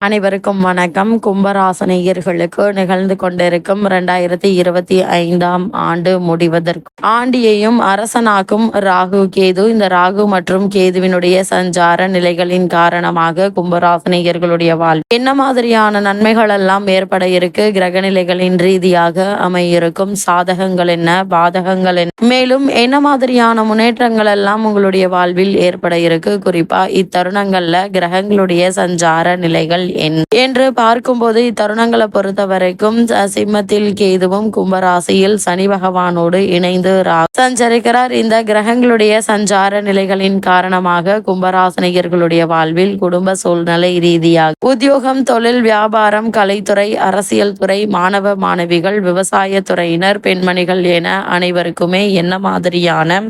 அனைவருக்கும் வணக்கம். கும்பராசனையர்களுக்கு நிகழ்ந்து கொண்டிருக்கும் இரண்டாயிரத்தி இருபத்தி ஐந்தாம் ஆண்டு முடிவதற்கு. ஆண்டியையும் அரசனாக்கும் ராகு கேது இந்த ராகு மற்றும் கேதுவினுடைய சஞ்சார நிலைகளின் காரணமாக கும்பராசனையர்களுடைய வாழ்வு என்ன மாதிரியான நன்மைகள் எல்லாம் ஏற்பட இருக்கு? கிரக நிலைகளின் ரீதியாக அமையிருக்கும் சாதகங்கள் என்ன? பாதகங்கள் என்ன? மேலும் என்ன மாதிரியான முன்னேற்றங்கள் எல்லாம் உங்களுடைய வாழ்வில் ஏற்பட இருக்கு? குறிப்பா இத்தருணங்கள்ல கிரகங்களுடைய சஞ்சார நிலைகள் என் என்று பார்க்கும்போது இத்தருணங்களை பொறுத்த வரைக்கும் சிம்மத்தில் கேதுவும் கும்பராசியில் சனி பகவானோடு இணைந்து சஞ்சரிக்கிறார். இந்த கிரகங்களுடைய சஞ்சார நிலைகளின் காரணமாக கும்பராசினியர்களுடைய வாழ்வில் குடும்ப சூழ்நிலை ரீதியாக உத்தியோகம் தொழில் வியாபாரம் கலைத்துறை அரசியல் துறை மாணவ மாணவிகள் விவசாய துறையினர் பெண்மணிகள் என அனைவருக்குமே என்ன மாதிரியான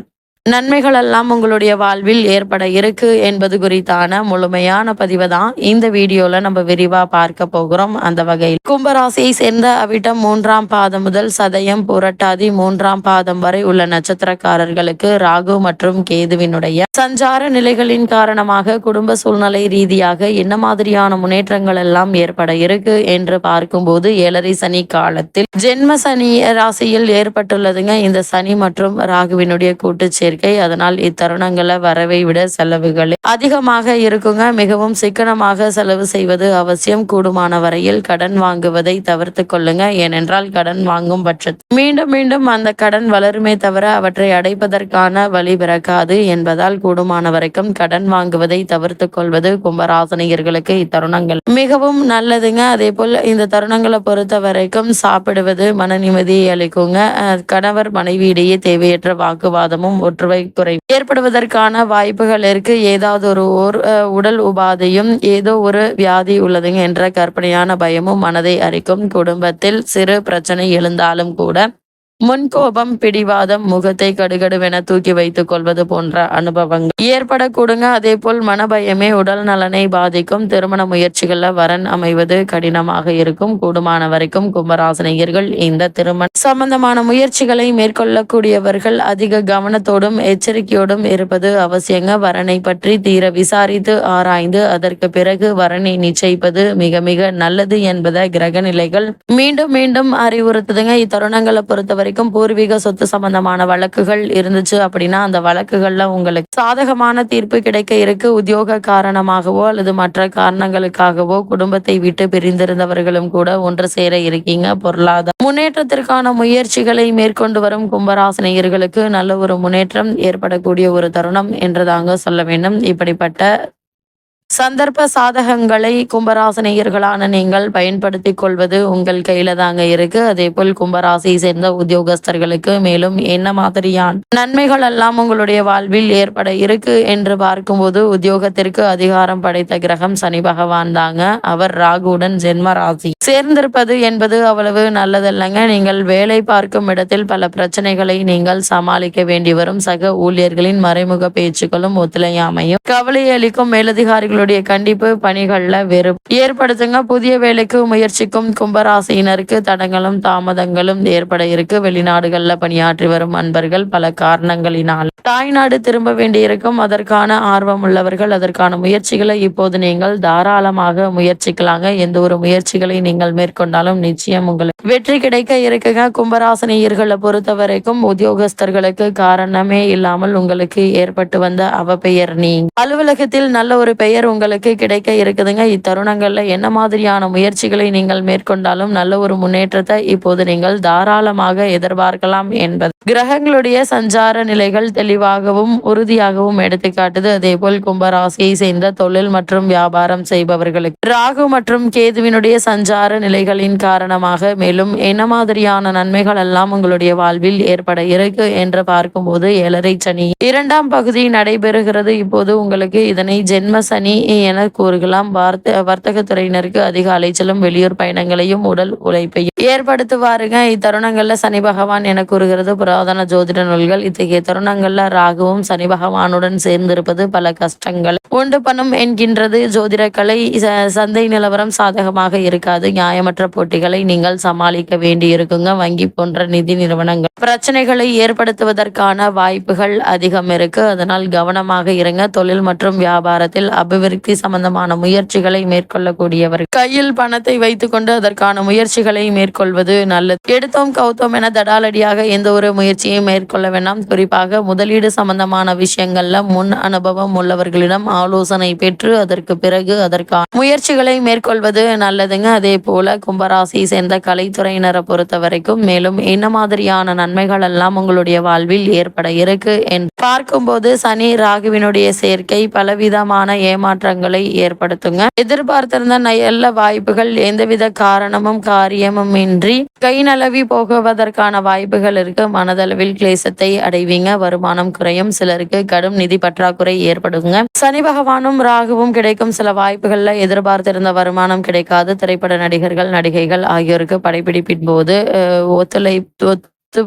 நன்மைகள் எல்லாம் உங்களுடைய வாழ்வில் ஏற்பட இருக்கு என்பது குறித்தான முழுமையான பதிவு தான் இந்த வீடியோல நம்ம விரிவா பார்க்க போகிறோம். அந்த வகையில் கும்பராசியை சேர்ந்த அவிட்டம் மூன்றாம் பாதம் முதல் சதயம் புரட்டாதி மூன்றாம் பாதம் வரை உள்ள நட்சத்திரக்காரர்களுக்கு ராகு மற்றும் கேதுவினுடைய சஞ்சார நிலைகளின் காரணமாக குடும்ப சூழ்நிலை ரீதியாக என்ன மாதிரியான முன்னேற்றங்கள் எல்லாம் ஏற்பட இருக்கு என்று பார்க்கும்போது ஏழரை சனி காலத்தில் ஜென்ம சனி ராசியில் ஏற்பட்டுள்ளதுங்க. இந்த சனி மற்றும் ராகுவினுடைய கூட்டு சேர்க்கை அதனால் இத்தருணங்களை வரவை விட செலவுகள் அதிகமாக இருக்குங்க. மிகவும் சிக்கனமாக செலவு செய்வது அவசியம். கூடுமான வரையில் கடன் வாங்குவதை தவிர்த்து கொள்ளுங்க. ஏனென்றால் கடன் வாங்கும் பட்சத்தில் மீண்டும் மீண்டும் அந்த கடன் வளருமே தவிர அவற்றை அடைப்பதற்கான வழி பிறக்காது என்பதால் கூடுமான வரைக்கும் கடன் வாங்குவதை தவிர்த்து கொள்வது கும்பராசனியர்களுக்கு இத்தருணங்கள் மிகவும் நல்லதுங்க. அதே போல் இந்த தருணங்களை பொறுத்த வரைக்கும் சாப்பிடுவது மன நிம்மதியை அளிக்குங்க. கணவர் கணவர் மனைவியிடையே தேவையற்ற வாக்குவாதமும் ஒற்றுமை குறை ஏற்படுவதற்கான வாய்ப்புகள் இருக்கு ஏதாவது ஒரு ஓர் அஹ், உடல் உபாதையும் ஏதோ ஒரு வியாதி உள்ளதுங்க என்ற கற்பனையான பயமும் மனதை அரிக்கும் குடும்பத்தில் சிறு பிரச்சனை எழுந்தாலும் கூட முன்கோபம் பிடிவாதம் முகத்தை கடுகடுவென தூக்கி வைத்துக் கொள்வது போன்ற அனுபவங்கள். ஏற்படக்கூடுங்க. அதே போல் மனபயமே உடல் நலனை பாதிக்கும். திருமண முயற்சிகள்ல வரன் அமைவது கடினமாக இருக்கும். கூடுமான வரைக்கும் கும்பராசனியர்கள் இந்த திருமண சம்பந்தமான முயற்சிகளை மேற்கொள்ளக்கூடியவர்கள் அதிக கவனத்தோடும் எச்சரிக்கையோடும் இருப்பது அவசியங்க. வரனை பற்றி தீர விசாரித்து ஆராய்ந்து அதற்கு பிறகு வரனை நிச்சயிப்பது மிக மிக நல்லது என்பதை கிரக நிலைகள் மீண்டும் மீண்டும் அறிவுறுத்துதுங்க. இத்தருணங்களை பொறுத்தவரை வரைக்கும் பூர்வீக சொத்து சம்பந்தமான வழக்குகள் இருந்துச்சு அப்படின்னா அந்த வழக்குகள்ல உங்களுக்கு சாதகமான தீர்ப்பு கிடைக்க இருக்கு. உத்தியோக காரணமாகவோ அல்லது மற்ற காரணங்களுக்காகவோ குடும்பத்தை விட்டு பிரிந்திருந்தவர்களும் கூட ஒன்று சேர இருக்கீங்க. பொருளாதார முன்னேற்றத்திற்கான முயற்சிகளை மேற்கொண்டு வரும் கும்பராசினியர்களுக்கு நல்ல ஒரு முன்னேற்றம் ஏற்படக்கூடிய ஒரு தருணம் என்றுதாங்க சொல்ல வேண்டும். இப்படிப்பட்ட சந்தர்ப்ப சாதகங்களை கும்பராசினியர்களான நீங்கள் பயன்படுத்திக் கொள்வது உங்கள் கையில தாங்க இருக்கு. அதே போல் கும்பராசியை சேர்ந்த உத்தியோகஸ்தர்களுக்கு மேலும் என்ன மாதிரியான நன்மைகள் எல்லாம் உங்களுடைய வாழ்வில் ஏற்பட இருக்கு என்று பார்க்கும்போது உத்தியோகத்திற்கு அதிகாரம் படைத்த கிரகம் சனி பகவான் தாங்க. அவர் ராகுடன் ஜென்ம ராசி. சேர்ந்திருப்பது என்பது அவ்வளவு நல்லதல்லங்க. நீங்கள் வேலை பார்க்கும் இடத்தில் பல பிரச்சனைகளை நீங்கள் சமாளிக்க வேண்டி வரும். சக ஊழியர்களின் மறைமுக பேச்சுக்களும் ஒத்துழையாமையும் கவலை அளிக்கும் உங்களுடைய கண்டிப்பு பணிகள்ல வெறுப்பு ஏற்படுத்துங்க. புதிய வேலைக்கு முயற்சிக்கும் கும்பராசியினருக்கு தடங்களும் தாமதங்களும் ஏற்பட இருக்கு. வெளிநாடுகள்ல பணியாற்றி வரும் அன்பர்கள் பல காரணங்களினால். தாய்நாடு திரும்ப வேண்டியிருக்கும். அதற்கான ஆர்வம் உள்ளவர்கள் அதற்கான முயற்சிகளை இப்போது நீங்கள் தாராளமாக முயற்சிக்கலாங்க. எந்த ஒரு முயற்சிகளை நீங்கள் மேற்கொண்டாலும் நிச்சயம் உங்களுக்கு வெற்றி கிடைக்க இருக்குங்க. கும்பராசனியர்களை பொறுத்த வரைக்கும் உத்தியோகஸ்தர்களுக்கு காரணமே இல்லாமல் உங்களுக்கு ஏற்பட்டு வந்த அவ பெயர் நீ. அலுவலகத்தில் நல்ல ஒரு பெயர் உங்களுக்கு கிடைக்க இருக்குதுங்க. இத்தருணங்களில் என்ன மாதிரியான முயற்சிகளை நீங்கள் மேற்கொண்டாலும் நல்ல ஒரு முன்னேற்றத்தை இப்போது நீங்கள் தாராளமாக எதிர்பார்க்கலாம் என்பது. கிரகங்களுடைய சஞ்சார நிலைகள் தெளிவாகவும் உறுதியாகவும் எடுத்துக்காட்டுது அதே போல் கும்பராசியை சேர்ந்த தொழில் மற்றும் வியாபாரம் செய்பவர்களுக்கு. ராகு மற்றும் கேதுவினுடைய சஞ்சார நிலைகளின் காரணமாக மேலும் என்ன மாதிரியான நன்மைகள் எல்லாம் உங்களுடைய வாழ்வில் ஏற்பட இருக்கு என்று பார்க்கும்போது ஏழரை சனி இரண்டாம் பகுதி நடைபெறுகிறது. இப்போது உங்களுக்கு இதனை ஜென்ம சனி என கூறுகலாம் வார்த்த வர்த்தகத்துறையினருக்கு அதிக அலைச்சலும் வெளியூர் பயணங்களையும் உடல் உழைப்பையும் ஏற்படுத்துவாருங்க. இத்தருணங்கள்ல சனி பகவான் என கூறுகிறது. புராதன ஜோதிட நூல்கள். இத்தகைய தருணங்கள்ல ராகுவும் சனி பகவானுடன் சேர்ந்திருப்பது பல கஷ்டங்கள் உண்டு பண்ணும் என்கின்றது. ஜோதிட கலை சந்தை நிலவரம் சாதகமாக இருக்காது. நியாயமற்ற போட்டிகளை நீங்கள் சமாளிக்க வேண்டி இருக்குங்க வங்கி போன்ற நிதி நிறுவனங்கள் பிரச்சனைகளை ஏற்படுத்துவதற்கான வாய்ப்புகள் அதிகம் இருக்கு. அதனால் கவனமாக இருங்க. தொழில் மற்றும் வியாபாரத்தில் அபிவிருத்தி சம்பந்தமான முயற்சிகளை மேற்கொள்ளக்கூடியவர் கையில் பணத்தை வைத்துக்கொண்டு அதற்கான முயற்சிகளை மேற்கொள்வது நல்லது. எடுத்தோம் கௌத்தோம் என தடாலடியாக எந்த ஒரு முயற்சியும் மேற்கொள்ள வேண்டாம். குறிப்பாக முதலீடு சம்பந்தமான விஷயங்கள்ல முன் அனுபவம் உள்ளவர்களிடம் ஆலோசனை பெற்று அதற்கு பிறகு அதற்கான முயற்சிகளை மேற்கொள்வது நல்லதுங்க. அதே போல கும்பராசி சேர்ந்த கலைத்துறையினரை பொறுத்த வரைக்கும் மேலும் என்ன மாதிரியான நன்மைகள் எல்லாம் உங்களுடைய வாழ்வில் ஏற்பட இருக்கு என்று பார்க்கும்போது சனி ராகுவினுடைய சேர்க்கை பலவிதமான மாற்றங்களை ஏற்படுத்துங்க. எதிர்பார்த்திருந்த நல்ல வாய்ப்புகள் எந்தவித காரணமும் காரியமும் இன்றி கை நழுவி போகுவதற்கான வாய்ப்புகள் இருக்கு. மனதளவில் கிளேசத்தை அடைவீங்க. வருமானம் குறையும். சிலருக்கு கடும் நிதி பற்றாக்குறை ஏற்படுங்க. சனி பகவானும் ராகுவும் கிடைக்கும். சில வாய்ப்புகள்ல எதிர்பார்த்திருந்த வருமானம் கிடைக்காது. திரைப்பட நடிகர்கள் நடிகைகள் ஆகியோருக்கு படைப்பிடிப்பின் போது ஒத்துழைப்பு ஒத்து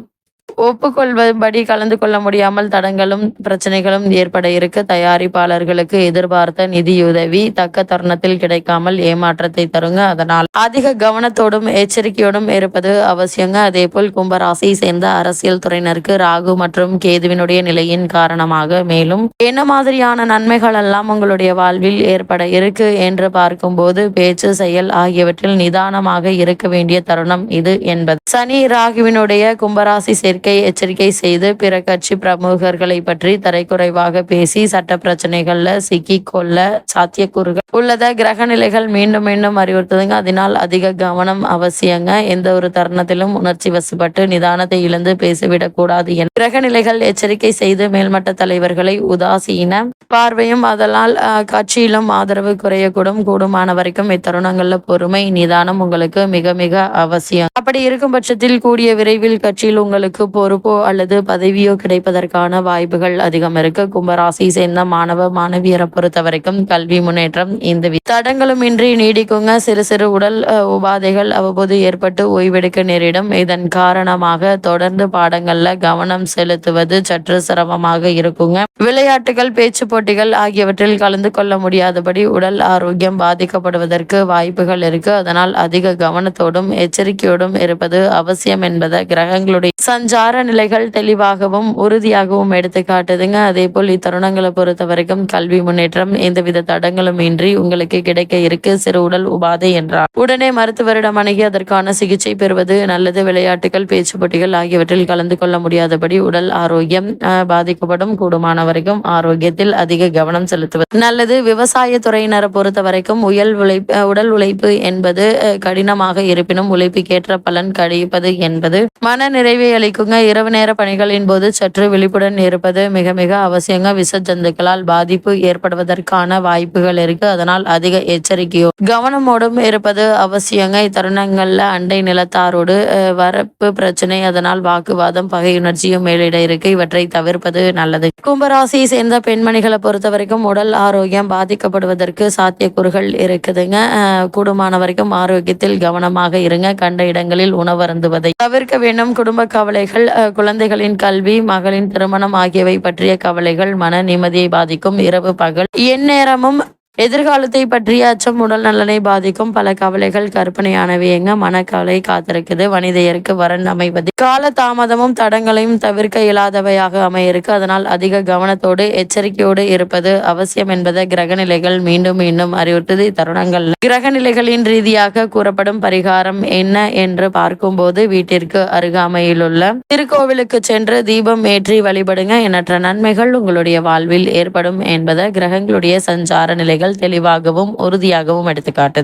ஒப்புக்கொள்வதுபடி கலந்து கொள்ள முடியாமல் தடங்களும் பிரச்சனைகளும் ஏற்பட இருக்க தயாரிப்பாளர்களுக்கு எதிர்பார்த்த நிதியுதவி தக்க தருணத்தில் கிடைக்காமல் ஏமாற்றத்தை தருங்க. அதனால் அதிக கவனத்தோடும் எச்சரிக்கையோடும் இருப்பது அவசியங்க. அதே போல் கும்பராசியை சேர்ந்த அரசியல் துறையினருக்கு ராகு மற்றும் கேதுவினுடைய நிலையின் காரணமாக மேலும் என்ன மாதிரியான நன்மைகள் எல்லாம் உங்களுடைய வாழ்வில் ஏற்பட இருக்கு என்று பார்க்கும்போது பேச்சு செயல் ஆகியவற்றில் நிதானமாக இருக்க வேண்டிய தருணம் இது என்பது. சனி ராகுவினுடைய கும்பராசி சேர்க்கை எச்சரிக்கை செய்து பிற கட்சி பிரமுகர்களை பற்றி தரைக்குறைவாக பேசி சட்ட பிரச்சனைகள்ல சிக்கி கொள்ள சாத்தியக்கூறுகள் உள்ளத கிரக நிலைகள் மீண்டும் மீண்டும் அறிவுறுத்துதுங்க. அதனால் அதிக கவனம் அவசியங்க. எந்த ஒரு தருணத்திலும் உணர்ச்சி வசப்பட்டு நிதானத்தை இழந்து பேசிவிடக் கூடாது என கிரக நிலைகள் எச்சரிக்கை செய்து மேல்மட்ட தலைவர்களை உதாசீன பார்வையும் அதனால் கட்சியிலும் ஆதரவு குறையக்கூடும். கூடுமான வரைக்கும் இத்தருணங்கள்ல பொறுமை நிதானம் உங்களுக்கு மிக மிக அவசியம். அப்படி இருக்கும் பட்சத்தில் கூடிய விரைவில் கட்சியில் உங்களுக்கு பொறுப்போ அல்லது பதவியோ கிடைப்பதற்கான வாய்ப்புகள் அதிகம் இருக்கு. கும்பராசி சேர்ந்த மாணவ மாணவியரை பொறுத்த வரைக்கும் கல்வி முன்னேற்றம் இந்த தடங்களும் இன்றி நீடிக்குங்க. சிறு சிறு உடல் உபாதைகள் அவ்வப்போது ஏற்பட்டு ஓய்வெடுக்க நேரிடும். இதன் காரணமாக தொடர்ந்து பாடங்கள்ல கவனம் செலுத்துவது சற்று சிரமமாக இருக்குங்க. விளையாட்டுகள் பேச்சு போட்டிகள் ஆகியவற்றில் கலந்து கொள்ள முடியாதபடி உடல் ஆரோக்கியம் பாதிக்கப்படுவதற்கு வாய்ப்புகள் இருக்கு. அதனால் அதிக கவனத்தோடும் எச்சரிக்கையோடும் இருப்பது அவசியம் என்பதை கிரகங்களுடைய சஞ்சா சஞ்சார நிலைகள் தெளிவாகவும் உறுதியாகவும் எடுத்து காட்டுதுங்க. அதே போல் இத்தருணங்களை பொறுத்த வரைக்கும் கல்வி முன்னேற்றம் எந்தவித தடங்களும் இன்றி உங்களுக்கு கிடைக்க இருக்கு. சிறு உடல் உபாதை என்றார். உடனே மருத்துவரிடம் அணுகி அதற்கான சிகிச்சை பெறுவது நல்லது. விளையாட்டுகள் பேச்சு போட்டிகள் ஆகியவற்றில் கலந்து கொள்ள முடியாதபடி உடல் ஆரோக்கியம் அஹ், பாதிக்கப்படும். கூடுமான வரைக்கும் ஆரோக்கியத்தில் அதிக கவனம் செலுத்துவது நல்லது. விவசாய துறையினரை பொறுத்த வரைக்கும் உயல் உழைப்பு உடல் உழைப்பு என்பது கடினமாக இருப்பினும் உழைப்புக்கேற்ற பலன் கிடைப்பது என்பது மன நிறைவை அளிக்குங்க இரவு நேர பணிகளின் போது சற்று விழிப்புடன் இருப்பது மிக மிக அவசியங்க. விஷ ஜந்துக்களால் பாதிப்பு ஏற்படுவதற்கான வாய்ப்புகள் இருக்கு. அதனால் அதிக எச்சரிக்கையோ கவனமோடும் இருப்பது அவசியங்க. இத்தருணங்கள்ல அண்டை நிலத்தாரோடு வரப்பு பிரச்சனை அதனால் வாக்குவாதம் பகையுணர்ச்சியும் மேலிட இருக்கு. இவற்றை தவிர்ப்பது நல்லது. கும்பராசியை சேர்ந்த பெண்மணிகளை பொறுத்த வரைக்கும் உடல் ஆரோக்கியம் பாதிக்கப்படுவதற்கு சாத்தியக்கூறுகள் இருக்குதுங்க. கூடுமான வரைக்கும் ஆரோக்கியத்தில் கவனமாக இருங்க. கண்ட இடங்களில் உணவருந்துவதை தவிர்க்க வேண்டும். குடும்ப கவலைகள் அஹ், குழந்தைகளின் கல்வி மகளின் திருமணம் ஆகியவை பற்றிய கவலைகள் மன நிம்மதியை பாதிக்கும் இரவு பகல். எந்நேரமும் எதிர்காலத்தை பற்றிய அச்சம் உடல் நலனை பாதிக்கும். பல கவலைகள் கற்பனையானவையங்க மனக்கவலை காத்திருக்குது. வனிதையருக்கு வரன் அமைவது. கால தாமதமும் தடங்களையும் தவிர்க்க இயலாதவையாக அமைய இருக்கு அதனால் அதிக கவனத்தோடு எச்சரிக்கையோடு இருப்பது அவசியம் என்பதை கிரகநிலைகள் மீண்டும் மீண்டும் அறிவுறுத்தது இத்தருணங்கள். கிரகநிலைகளின் ரீதியாக கூறப்படும் பரிகாரம் என்ன என்று பார்க்கும்போது வீட்டிற்கு அருகாமையிலுள்ள திருக்கோவிலுக்கு சென்று தீபம் ஏற்றி வழிபடுங்க. எண்ணற்ற நன்மைகள் உங்களுடைய வாழ்வில் ஏற்படும் என்பதை கிரகங்களுடைய சஞ்சார நிலைகள் தெளிவாகவும் உறுதியாகவும் எடுத்துக்காட்டுது.